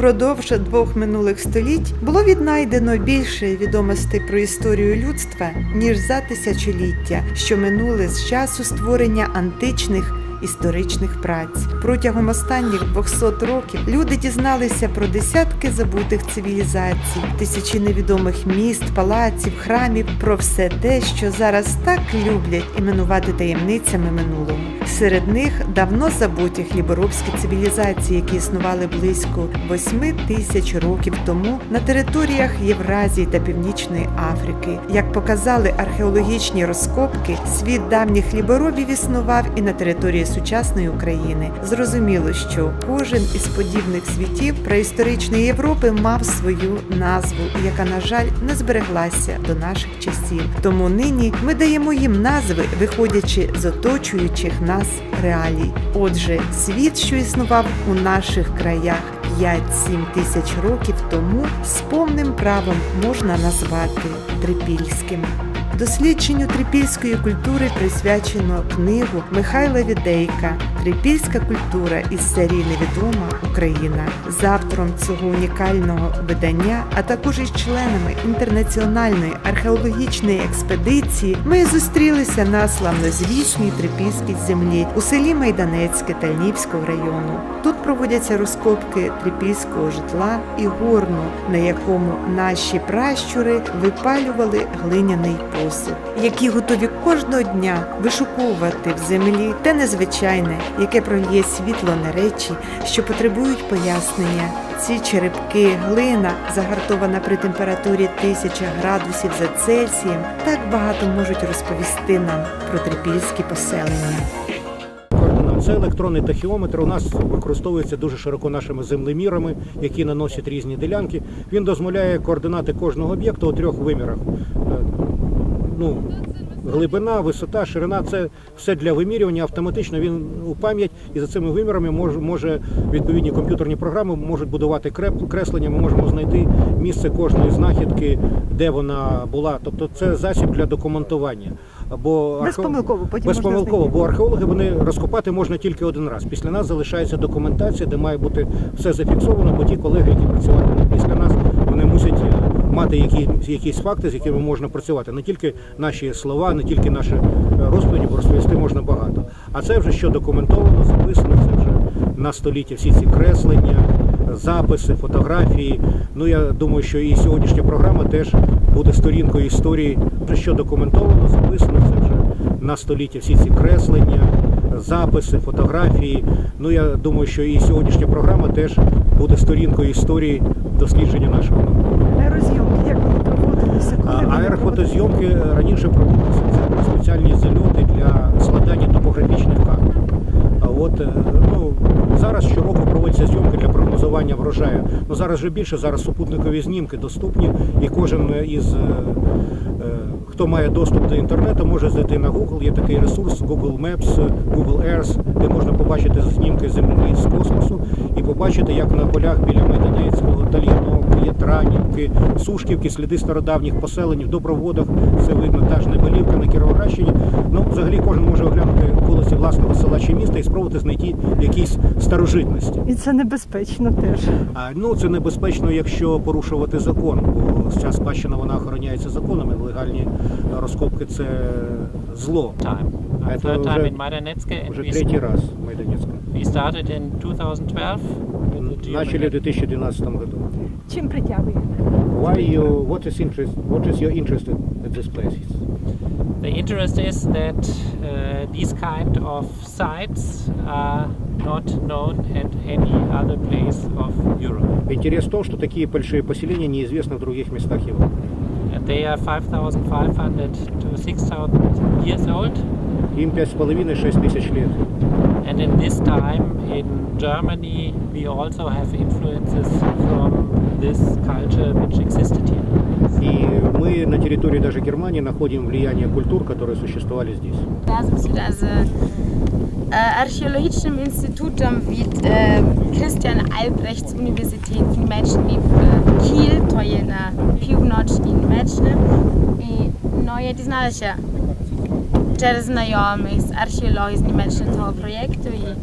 Упродовж двох минулих століть було віднайдено більше відомостей про історію людства, ніж за тисячоліття, що минули з часу створення античних історичних праць. Протягом останніх 200 років люди дізналися про десятки забутих цивілізацій, тисячі невідомих міст, палаців, храмів, про все те, що зараз так люблять іменувати таємницями минулого. Серед них давно забуті хліборобські цивілізації, які існували близько 8 тисяч років тому на територіях Євразії та Північної Африки. Як показали археологічні розкопки, світ давніх хліборобів існував і на території сучасної України. Зрозуміло, що кожен із подібних світів праісторичної Європи мав свою назву, яка, на жаль, не збереглася до наших часів. Тому нині ми даємо їм назви, виходячи з оточуючих нас реалій. Отже, світ, що існував у наших краях 5-7 тисяч років тому, з повним правом можна назвати трипільським. Дослідженню трипільської культури присвячено книгу Михайла Відейка Трипільська культура із серії Невідома Україна. З автором цього унікального видання, а також із членами інтернаціональної археологічної експедиції, ми зустрілися на славнозвісній трипільській землі у селі Майданецьке Тальнівського району. Тут проводяться розкопки трипільського житла і горну, на якому наші пращури випалювали глиняний посуд, які готові кожного дня вишуковувати в землі те незвичайне, яке прольє світло на речі, що потребують пояснення. Ці черепки, глина, загартована при температурі 1000 градусів за Цельсієм, так багато можуть розповісти нам про трипільські поселення. Це електронний тахіометр. У нас використовується дуже широко нашими землемірами, які наносять різні ділянки. Він дозволяє координати кожного об'єкту у трьох вимірах. Ну, глибина, висота, ширина це все для вимірювання. Автоматично він у пам'ять і за цими вимірами може, може відповідні комп'ютерні програми можуть будувати креслення. Ми можемо знайти місце кожної знахідки, де вона була. Тобто це засіб для документування. Бо Безпомилково, потім безпомилково, бо археологи вони розкопати можна тільки один раз. Після нас залишається документація, де має бути все зафіксовано, бо ті колеги, які працюватимуть після нас, вони мусять мати які, якісь факти, з якими можна працювати. Не тільки наші слова, не тільки наші е, розповіді, бо розповісти можна багато. А це вже що документовано, записано, це вже на століття всі ці креслення, записи, фотографії. Ну я думаю, що і сьогоднішня програма теж буде сторінкою історії, вже що документовано, записано, це вже на століття всі ці креслення, записи, фотографії. Ну я думаю, що і сьогоднішня програма теж буде сторінкою історії дослідження нашого. Аерозйомки, як вони проводилися? Аерофотозйомки раніше проводилися це були спеціальні зальоти для складання топографічних карт. А от е, ну, зараз щороку проводяться зйомки для прогнозування врожаю. Ну зараз вже більше, зараз супутникові знімки доступні, і кожен із е, е, хто має доступ до інтернету, може зайти на Google. Є такий ресурс Google Maps, Google Earth, де можна побачити знімки землі з космосу і побачити, як на полях біля Майданецького, Тальяновки, Ятранівки, Сушківки, сліди стародавніх поселень, в Доброводах, це видно, та ж Небелівка на Кіровоградщині. Ну, взагалі кожен може оглянути вулиці власного села чи міста і спробувати знайти якісь старожитності. І це небезпечно теж. А, ну, це небезпечно, якщо порушувати закон, бо ця спадщина вона охороняється законами. Легальні розкопки це зло. time. це вже, вже третій раз в Майданецька. we started in 2012 with the Начали в 2012 году. Чим притягує? Why you, what is interest, what is your interest at this place? The interest is that uh, these kind of sites are not known at any other place of Europe. Интерес в том, что такие большие поселения неизвестны в других местах Европы. And they are 5,500 to 6,000 years old. Им 5,5-6 тысяч лет. And in this time in Germany, we also have influences from this culture which existed here. И мы на территории даже Германии находим влияние культур, которые существовали здесь. Razem z z e, Archäologicznym Instytutem від e, Christian Albrechts Universitet в Німеччині в Кіл, то є на півночі Німеччини. І ну, я дізналася через знайомих з археологів з Німеччини того проєкту. І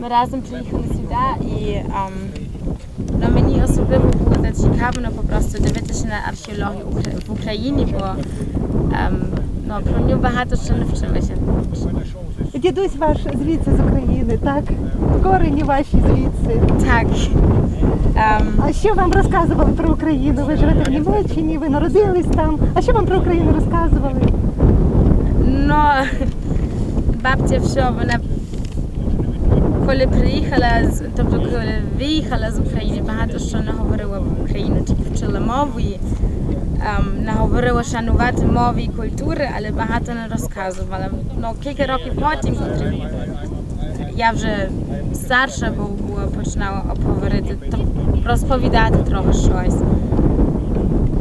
ми разом приїхали сюди і ем, мені особливо було зацікавлено просто дивитися на археологію в Україні, бо ем, ну, про нього багато що не вчилася. Дідусь ваш звідси з України, так? Корені ваші звідси. Так. Ем, А що вам розказували про Україну? Ви живете в Німеччині, ви народились там. А що вам про Україну розказували? Ну, бабця все, вона коли приїхала, тобто коли виїхала з України, багато що не говорила в Україну, тільки вчила мову і ем, не говорила шанувати мови і культури, але багато не розказувала. Ну, кілька років потім, я вже старша була, починала говорити, то розповідати трохи щось.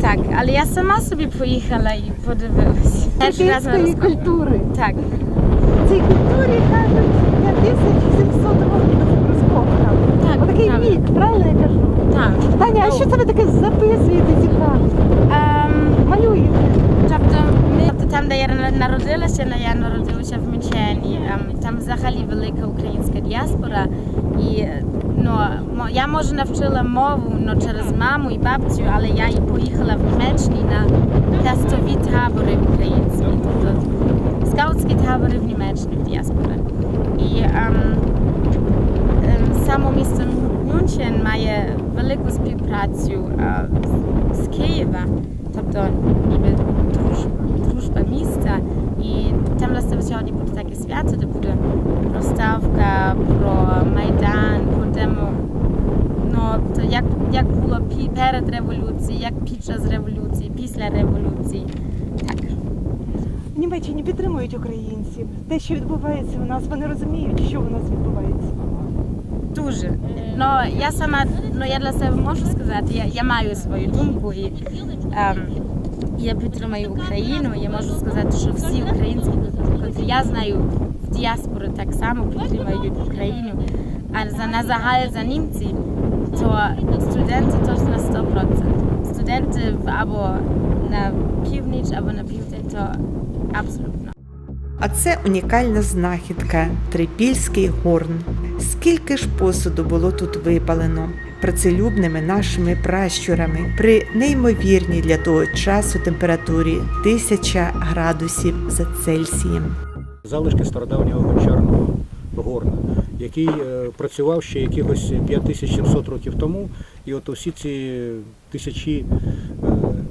Так, але я сама собі поїхала і подивилася. Розказала. культури. Так, Цій культурі кажуть 5700 років розкопка. Так, Отакий правильно. вік, правильно я кажу? так. Таня, а що це ви таке записуєте цікаво? Ем, Малюєте? тобто, ми, тобто там, де я народилася, ну, я народилася в Мünchені, ем, там взагалі велика українська діаспора. І ну, я може навчила мову ну, через маму і бабцю, але я і поїхала в Німеччині на тестові табори українські, тобто скаутські табори в Німеччині в діаспора. І ем, ем, само місто Мюнхен має велику співпрацю е, з Києва, тобто ніби дружба, міста. І там сьогодні буде таке свято, де буде розставка про Майдан, про демо. Ну, то як, як було пі- перед революцією, як під час революції, після революції. Так. В Німеччині підтримують українців. Те, що відбувається у нас, вони розуміють, що у нас відбувається. Дуже. Ну, я сама, ну я для себе можу сказати, я, я маю свою думку і ем, я підтримую Україну. Я можу сказати, що всі українці, котрі я знаю в діаспорі так само підтримують Україну. А за на загал за німці, то студенти то на 100%. Студенти або на північ, або на південь, то абсолютно. А це унікальна знахідка Трипільський горн. Скільки ж посуду було тут випалено працелюбними нашими пращурами при неймовірній для того часу температурі 1000 градусів за Цельсієм. залишки стародавнього гончарного горна, який е, працював ще якихось 5700 років тому. І от усі ці тисячі, е,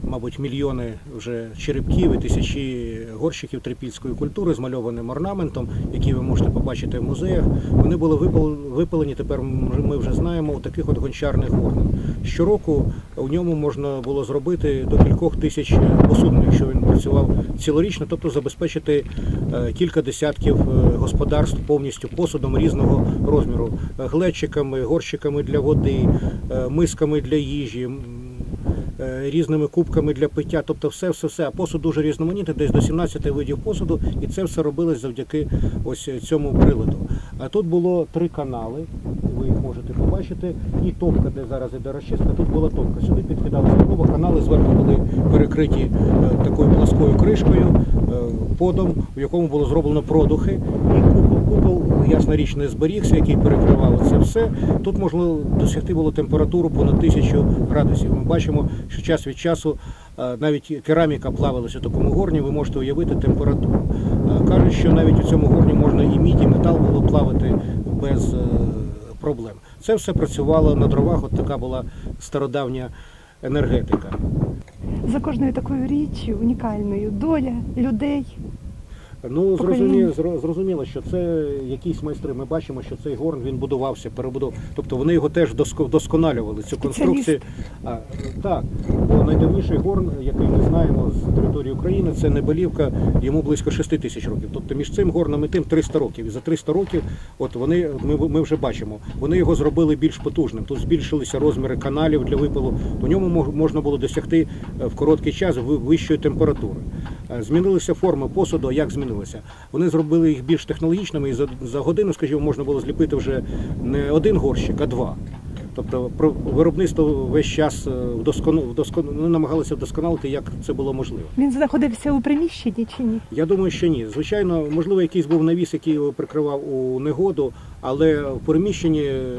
мабуть, мільйони вже черепків і тисячі горщиків трипільської культури з мальованим орнаментом, які ви можете побачити в музеях, вони були випал- випалені, тепер ми вже знаємо, у таких от гончарних горнах. Щороку у ньому можна було зробити до кількох тисяч посудин, якщо він працював цілорічно, тобто забезпечити е, кілька десятків е, господарств повністю посудом різного розміру, глечиками, горщиками для води, е, мисками для їжі. Е, Різними кубками для пиття, тобто все, все, все. А посуд дуже різноманітний, десь до 17 видів посуду, і це все робилось завдяки ось цьому приладу. А тут було три канали, ви їх можете побачити, і топка, де зараз іде розчистка, тут була топка. Сюди підкидалися дрова, канали зверху були перекриті е, такою пласкою кришкою, е, подом, в якому було зроблено продухи, і купол. Купол, ясна річ, не зберігся, який перекривав це все. Тут можна досягти було температуру понад тисячу градусів. Ми бачимо, що час від часу е, навіть кераміка плавилася у такому горні, ви можете уявити температуру. Е, Кажуть, що навіть у цьому горні можна і мідь, і метал було плавати без е, проблем. Це все працювало на дровах, от така була стародавня енергетика. За кожною такою річчю унікальною доля людей. Ну зрозуміло, зрозуміло, що це якісь майстри. Ми бачимо, що цей горн він будувався, перебудов. Тобто вони його теж доско- вдосконалювали. Цю конструкцію. А, так, бо найдавніший горн, який ми знаємо з території України, це Небелівка, йому близько 6 тисяч років. Тобто між цим горном і тим 300 років. І за 300 років, от вони ми, ми вже бачимо, вони його зробили більш потужним. Тут збільшилися розміри каналів для випалу. У ньому можна було досягти е, в короткий час вищої температури. Е, Змінилися форми посуду. Як змінилися? Вони зробили їх більш технологічними, і за, за годину, скажімо, можна було зліпити вже не один горщик, а два. Тобто виробництво весь час е, вдоскону, вдоскону, ну, намагалися вдосконалити, як це було можливо. Він знаходився у приміщенні чи ні? Я думаю, що ні. Звичайно, можливо, якийсь був навіс, який його прикривав у негоду, але в приміщенні е,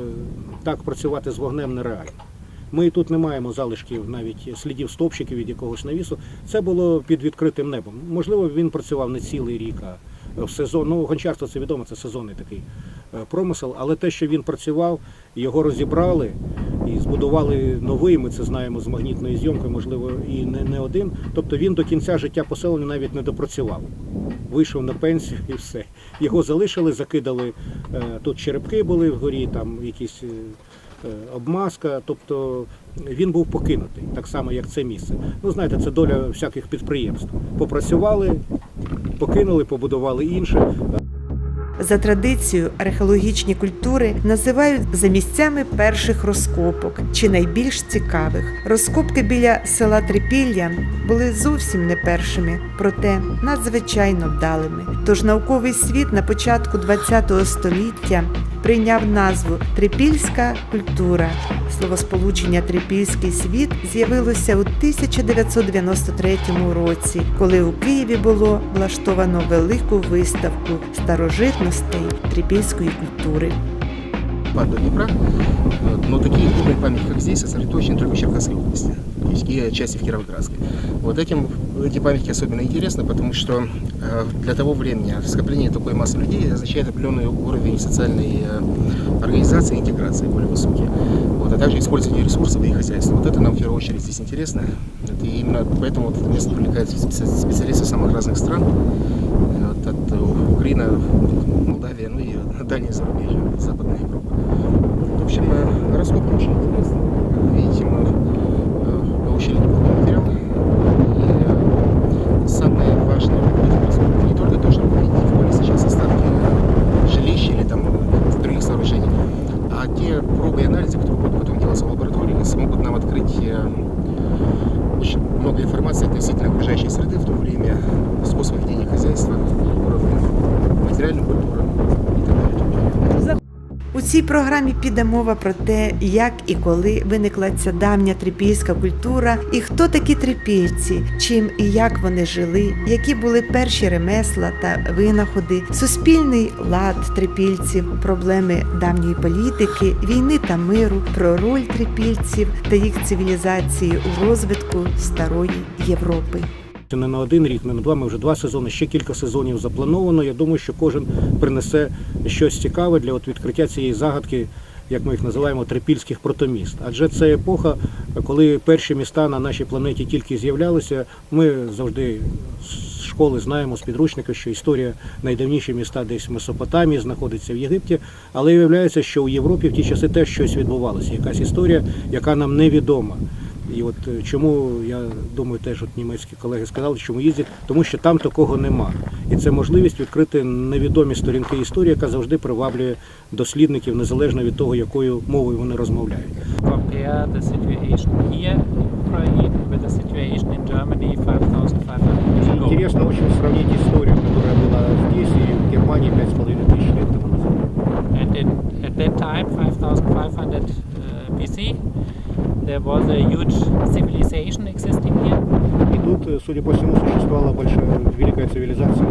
так працювати з вогнем нереально. Ми тут не маємо залишків навіть слідів стопчиків від якогось навісу. Це було під відкритим небом. Можливо, він працював не цілий рік, а в сезон. Ну, гончарство це відомо, це сезонний такий е, промисел. Але те, що він працював, його розібрали і збудували новий. Ми це знаємо з магнітної зйомки, можливо, і не, не один. Тобто він до кінця життя поселення навіть не допрацював. Вийшов на пенсію і все. Його залишили, закидали. е, Тут черепки були вгорі, там якісь е, обмазка. Тобто він був покинутий, так само як це місце. Ну, знаєте, це доля всяких підприємств. Попрацювали, покинули, побудували інше. За традицією, археологічні культури називають за місцями перших розкопок чи найбільш цікавих. Розкопки біля села Трипілля були зовсім не першими, проте надзвичайно вдалими. Тож науковий світ на початку ХХ століття прийняв назву Трипільська культура. Словосполучення Трипільський світ з'явилося у 1993 році, коли у Києві було влаштовано велику виставку старожитностей трипільської культури. Впад до Днепра, но такие крупные памятники, как здесь, сосредоточены только в Черкасской области и отчасти в Кировоградской. Вот этим эти памятники особенно интересны, потому что э, для того времени скопление такой массы людей означает определенный уровень социальной э, организации интеграции более высокий. Вот, а также использование ресурсов и хозяйства. Вот это нам в первую очередь здесь интересно. И именно поэтому это место привлекает специ- специалистов самых разных стран. От э, Украины, Молдавии, ну и дальние зарубежья, Западная Европа. В общем, э, раскопка очень интересная. Как видите, мы э, получили неплохой Цій програмі піде мова про те, як і коли виникла ця давня трипільська культура, і хто такі трипільці, чим і як вони жили, які були перші ремесла та винаходи, суспільний лад трипільців, проблеми давньої політики, війни та миру, про роль трипільців та їх цивілізації у розвитку старої Європи. Це не на один рік, не на два, ми вже два сезони, ще кілька сезонів заплановано. Я думаю, що кожен принесе щось цікаве для от відкриття цієї загадки, як ми їх називаємо, трипільських протоміст. Адже це епоха, коли перші міста на нашій планеті тільки з'являлися. Ми завжди з школи знаємо з підручника, що історія найдавніші міста десь в Месопотамії знаходиться в Єгипті, але виявляється, що у Європі в ті часи теж щось відбувалося, якась історія, яка нам невідома. І от е, чому я думаю, теж от німецькі колеги сказали, чому їздять, тому що там такого нема. І це можливість відкрити невідомі сторінки історії, яка завжди приваблює дослідників незалежно від того, якою мовою вони розмовляють. Compare the situation here in Ukraine with the situation in Germany 5,500 years. Интересно очень сравнить историю, которая была здесь и в Германии пять с половиной тысяч лет тому назад. At that time, 5,500 uh, BC, there was a huge civilization existing here. И тут, э, судя по всему, существовала большая великая цивилизация.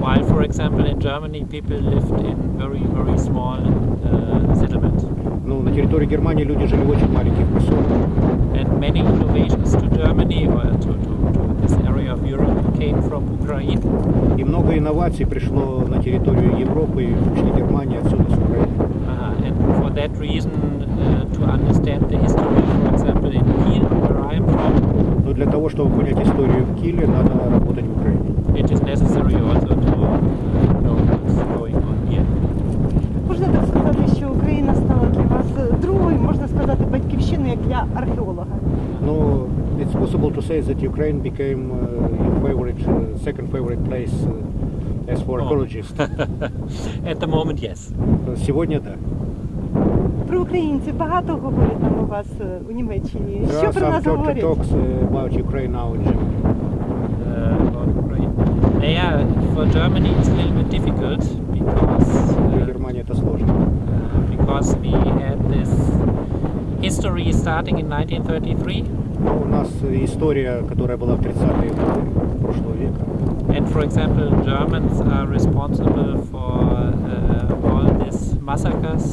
While, for example, in Germany, people lived in very, very small uh, settlements. Ну, на территории Германии люди жили в очень маленьких поселках. And many innovations to Germany or to, to, to this area of Europe came from Ukraine. И много инноваций пришло на территорию Европы, в том числе Германии, отсюда, с Украины. Uh, that reason, uh, to understand the history, for example, in Kiel, where I am from, Но для того, чтобы понять историю в Киле, надо работать в Украине. it is necessary also to uh, know what's going on here. Можна так сказати, що Україна стала для вас другою, можна сказати, батьківщиною як для археолога. No, it's possible to say that Ukraine became uh, your favorite, uh, second favorite place uh, as for Oh. archaeologist. At the moment, yes. Сегодня да. Про українців багато говорять там у вас е, у Німеччині. There Що are про some нас talk, говорять? talks uh, about Ukraine now in Germany. uh, about Ukraine. Yeah, for Germany it's a little bit difficult because Для uh, Германии это сложно. uh, because we had this history starting in 1933, Но у нас история, которая была в 30-е годы прошлого века. and for example, Germans are responsible for uh, all these massacres.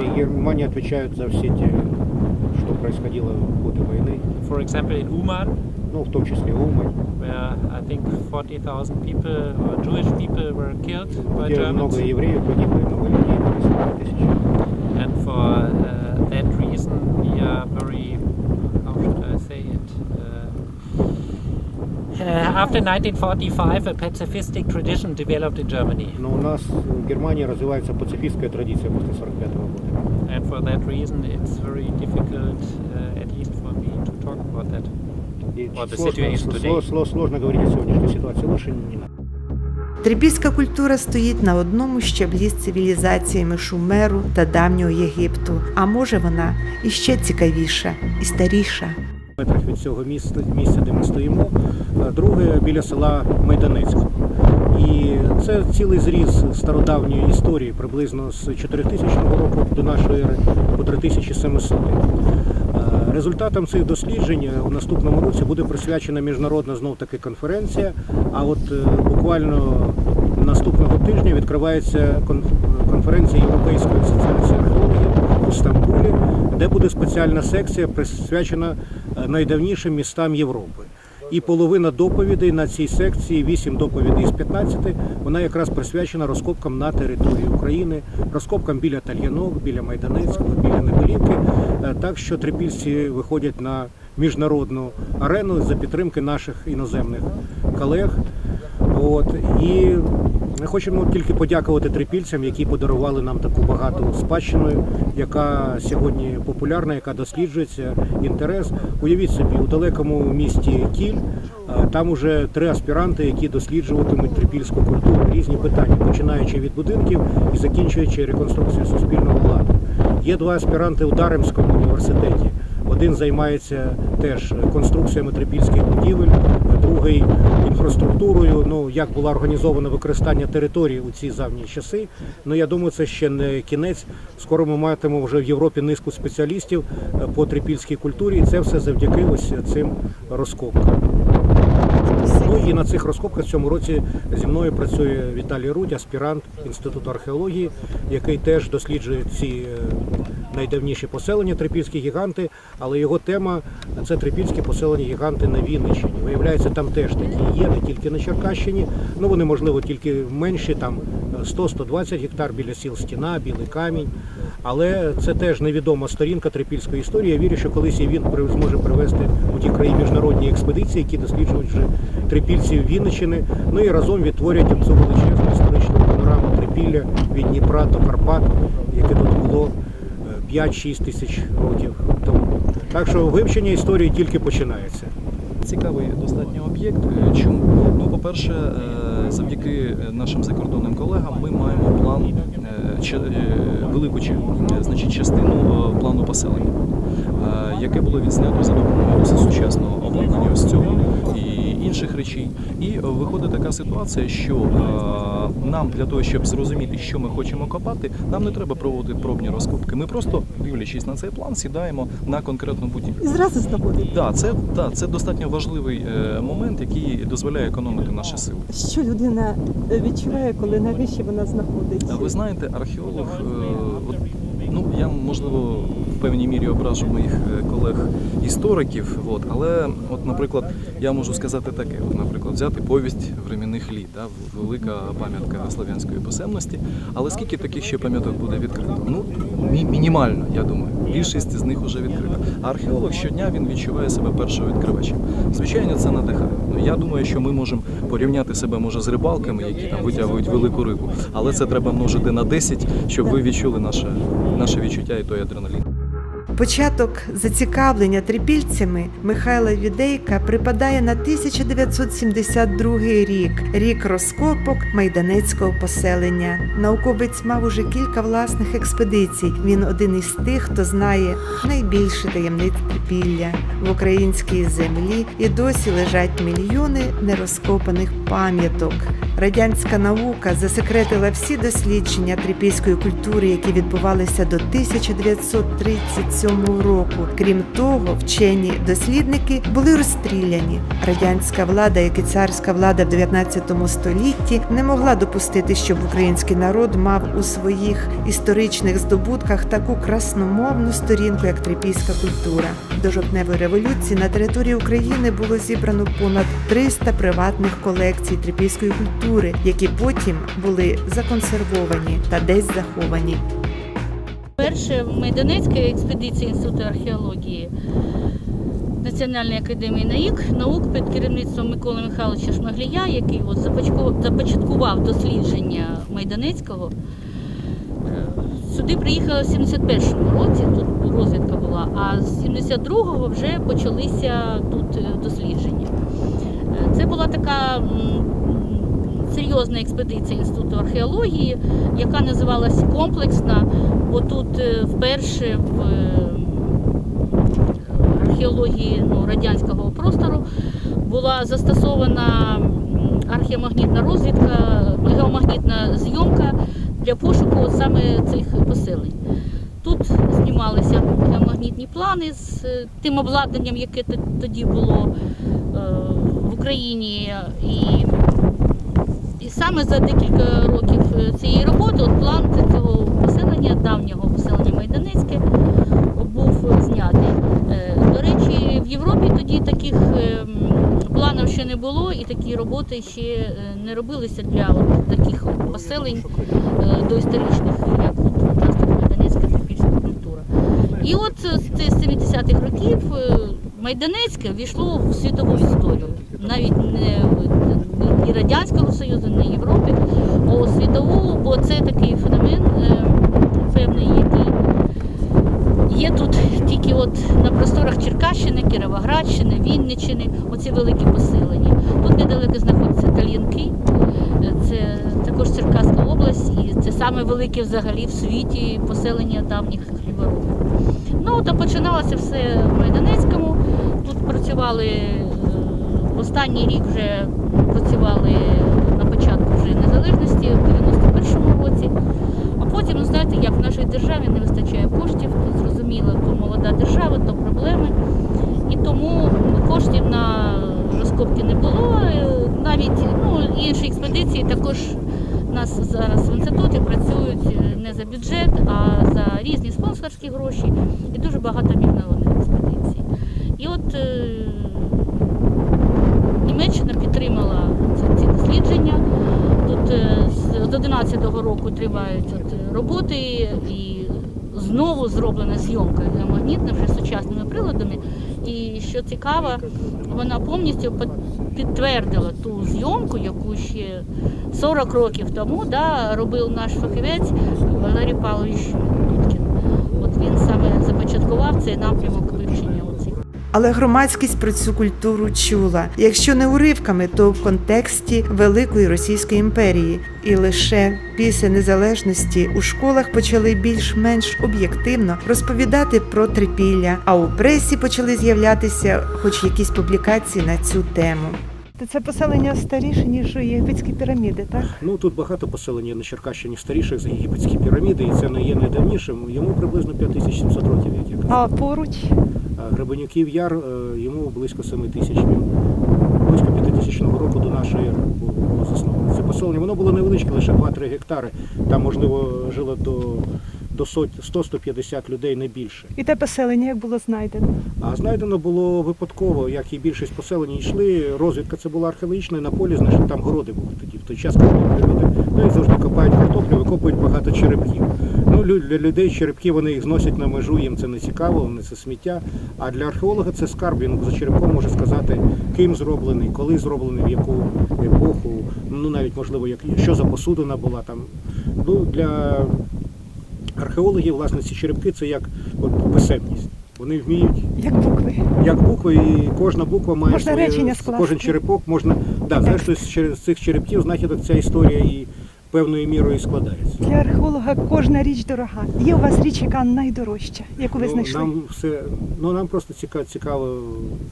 И on- Германия отвечает за все те штуки, что происходило в годы войны, For example, in Uman, ну, в том числе Умань, where I think 40,000 people or Jewish people were killed by где Germans. много евреев погибло, и много людей, 40 тысяч. And for uh, after 1945, a pacifistic tradition developed in Germany. Но у нас в Германии развивается пацифистская традиция после 45 года. And for that reason, it's very difficult, uh, at least for me, to talk about that. И What the сложно, today. сло- сло- сложно говорить о сегодняшней ситуации, лучше не надо. Трипільська культура стоїть на одному щаблі з цивілізаціями Шумеру та давнього Єгипту. А може вона іще цікавіша і старіша. метрах від цього місця, місця, де ми стоїмо, друге біля села Майданецького. І це цілий зріз стародавньої історії, приблизно з 4000 року до нашої ери по 3700. Е, Результатом цих досліджень у наступному році буде присвячена міжнародна знов таки конференція. А от е, буквально наступного тижня відкривається конференція Європейської асоціації археологів у Стамбулі, де буде спеціальна секція присвячена е, найдавнішим містам Європи. І половина доповідей на цій секції, 8 доповідей з 15, вона якраз присвячена розкопкам на території України, розкопкам біля Тальянок, біля Майданецького, біля Небелівки. Е, Так що трипільці виходять на міжнародну арену за підтримки наших іноземних колег. От і ми хочемо тільки подякувати трипільцям, які подарували нам таку багату спадщину, яка сьогодні популярна, яка досліджується. Інтерес. Уявіть собі, у далекому місті Кіль е, там уже три аспіранти, які досліджуватимуть трипільську культуру, різні питання, починаючи від будинків і закінчуючи реконструкцією суспільного ладу. Є два аспіранти у Даремському університеті. Один займається теж конструкціями трипільських будівель, другий інфраструктурою. Ну як було організовано використання території у ці давні часи. Ну я думаю, це ще не кінець. Скоро ми матимемо вже в Європі низку спеціалістів е, по трипільській культурі, і це все завдяки ось цим розкопкам. Ну і на цих розкопках в цьому році зі мною працює Віталій Рудь, аспірант Інституту археології, який теж досліджує ці е, найдавніші поселення трипільські гіганти, але його тема це трипільські поселення гіганти на Вінниччині. Виявляється, там теж такі є, не тільки на Черкащині. Ну вони можливо тільки менші, там е, 100-120 гектар біля сіл Стіна, Білий Камінь. Але це теж невідома сторінка трипільської історії. Я вірю, що колись і він зможе привести у ті краї міжнародні експедиції, які досліджують вже трипільців Вінниччини. Ну і разом відтворять цю величезну історичну панораму трипілля від Дніпра до Карпат, яке тут було е, 5-6 тисяч років тому. Так що вивчення історії тільки починається. Цікавий достатньо об'єкт. Е, Чому? Ну, по-перше, е, завдяки е, нашим закордонним колегам ми маємо план, велику значить, частину плану поселення, яке було відзнято за допомогою сучасного обладнання ось цього інших речей. І виходить така ситуація, що е, нам для того, щоб зрозуміти, що ми хочемо копати, нам не треба проводити пробні розкопки. Ми просто, дивлячись на цей план, сідаємо на конкретну будівлю. І зразу знаходить. Да, це да, це достатньо важливий е, момент, який дозволяє економити наші сили. Що людина е, відчуває, коли на вищі вона знаходиться? Ви знаєте, археолог, ну я можливо певній мірі ображу моїх е, колег-істориків, от, але, от, наприклад, я можу сказати таке: от, наприклад, взяти повість временних літ, да, велика пам'ятка слов'янської писемності. Але скільки таких ще пам'яток буде відкрито? Ну, мі- мінімально, я думаю. Більшість з них вже відкрита. А археолог щодня він відчуває себе першим відкривачем. Звичайно, це надихає. Ну, я думаю, що ми можемо порівняти себе може з рибалками, які там витягують велику рибу, але це треба множити на 10, щоб ви відчули наше, наше відчуття і той адреналін. Початок зацікавлення трипільцями Михайла Відейка припадає на 1972 рік, рік розкопок майданецького поселення. Науковець мав уже кілька власних експедицій. Він один із тих, хто знає найбільше таємниць трипілля. В українській землі і досі лежать мільйони нерозкопаних пам'яток. радянська наука засекретила всі дослідження трипільської культури, які відбувалися до 1937 року. Крім того, вчені дослідники були розстріляні. Радянська влада, як і царська влада в 19 столітті, не могла допустити, щоб український народ мав у своїх історичних здобутках таку красномовну сторінку, як трипільська культура. До жовтневої революції на території України було зібрано понад 300 приватних колекцій трипільської культури, які потім були законсервовані та десь заховані. Перше в Майданецькій експедиції Інституту археології Національної академії наук, наук під керівництвом Миколи Михайловича Шмаглія, який от започаткував дослідження Майданецького. Е, Сюди приїхали в 71-му році, тут розвідка була, а з 72-го вже почалися тут е, дослідження. Е, Це була така серйозна експедиція Інституту археології, яка називалась комплексна, бо тут е, вперше в е, археології ну, радянського простору була застосована археомагнітна розвідка, геомагнітна зйомка для пошуку саме цих поселень. Тут знімалися геомагнітні плани з е, тим обладнанням, яке тоді було в Україні. І саме за декілька років е, цієї роботи от план цього поселення, давнього поселення Майданецьке, був знятий. Е, До речі, в Європі тоді таких е, планів ще не було, і такі роботи ще е, не робилися для от таких поселень доісторичних, як у нас Майданецька трипільська культура. І от з 70-х років Майданецьке війшло в світову історію. Навіть не ні Радянського Союзу, ні Європи, а у світову, бо це такий феномен е, певний, який є тут тільки от на просторах Черкащини, Кіровоградщини, Вінниччини, оці великі поселення. Тут недалеко знаходиться Талінки, е, це також Черкаська область, і це саме велике взагалі в світі поселення давніх хліборобів. Ну, то починалося все в Майданецькому. Тут працювали останній рік вже працювали на початку вже незалежності в 91-му році. А потім, ну знаєте, як в нашій державі не вистачає коштів, то зрозуміло, то молода держава, то проблеми. І тому коштів на розкопки не було. Е, Навіть ну, інші експедиції також у нас зараз в інституті працюють е, не за бюджет, а за різні спонсорські гроші і дуже багато міжнародних експедицій. І от е, Німеччина підтримала ці, ці дослідження. Тут е, з 11-го року тривають от е, роботи і знову зроблена зйомка геомагнітна вже сучасними приладами. І що цікаво, вона повністю підтвердила ту зйомку, яку ще 40 років тому да, робив наш фахівець Валерій Павлович Дудкін. От він саме започаткував цей напрямок Але громадськість про цю культуру чула, якщо не уривками, то в контексті Великої Російської імперії. І лише після незалежності у школах почали більш-менш об'єктивно розповідати про трипілля, а у пресі почали з'являтися хоч якісь публікації на цю тему. Це поселення старіше, ніж єгипетські піраміди, так? Ну тут багато поселень є на Черкащині старіших за єгипетські піраміди, і це не є найдавнішим. Йому приблизно 5700 років, як я казав. А поруч Гребенюків яр е, йому близько 7 тисяч. Він близько 5000 року до нашої ери було було засновано. Це поселення воно було невеличке, лише 2-3 гектари. Там можливо жило до, до 100-150 людей, не більше. і те поселення як було знайдено. А знайдено було випадково, як і більшість поселень йшли. Розвідка це була археологічна, і на полі знайшли там городи були тоді. В той час, коли люди ну, і завжди копають картоплю, викопують багато черепків. Ну, для людей черепки вони їх зносять на межу, їм це не цікаво, вони це сміття. А для археолога це скарб. Він за черепком може сказати, ким зроблений, коли зроблений, в яку епоху, ну навіть можливо, як що за посудина була там. Ну для археологів, власне, ці черепки це як от писемність. Вони вміють Як букви. як букви, і кожна буква має Можна своє, речення скласти. кожен черепок можна. Да, зрештою, з через цих черепків знахідок ця історія і певною мірою складається. Для археолога кожна річ дорога. Є у вас річ, яка найдорожча, яку ви Ну, знайшли. нам все, ну нам просто цікаво, цікаво,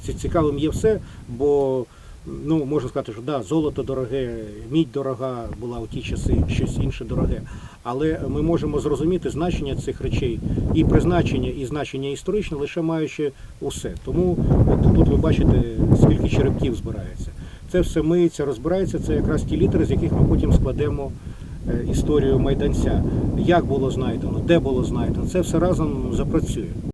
ці- цікавим є все, бо ну можна сказати, що да, золото дороге, мідь дорога була у ті часи, щось інше дороге. Але ми можемо зрозуміти значення цих речей і призначення, і значення історичне, лише маючи усе. Тому от тут ви бачите, скільки черепків збирається. Це все миється, розбирається. Це якраз ті літери, з яких ми потім складемо історію майданця. Як було знайдено, де було знайдено, це все разом запрацює.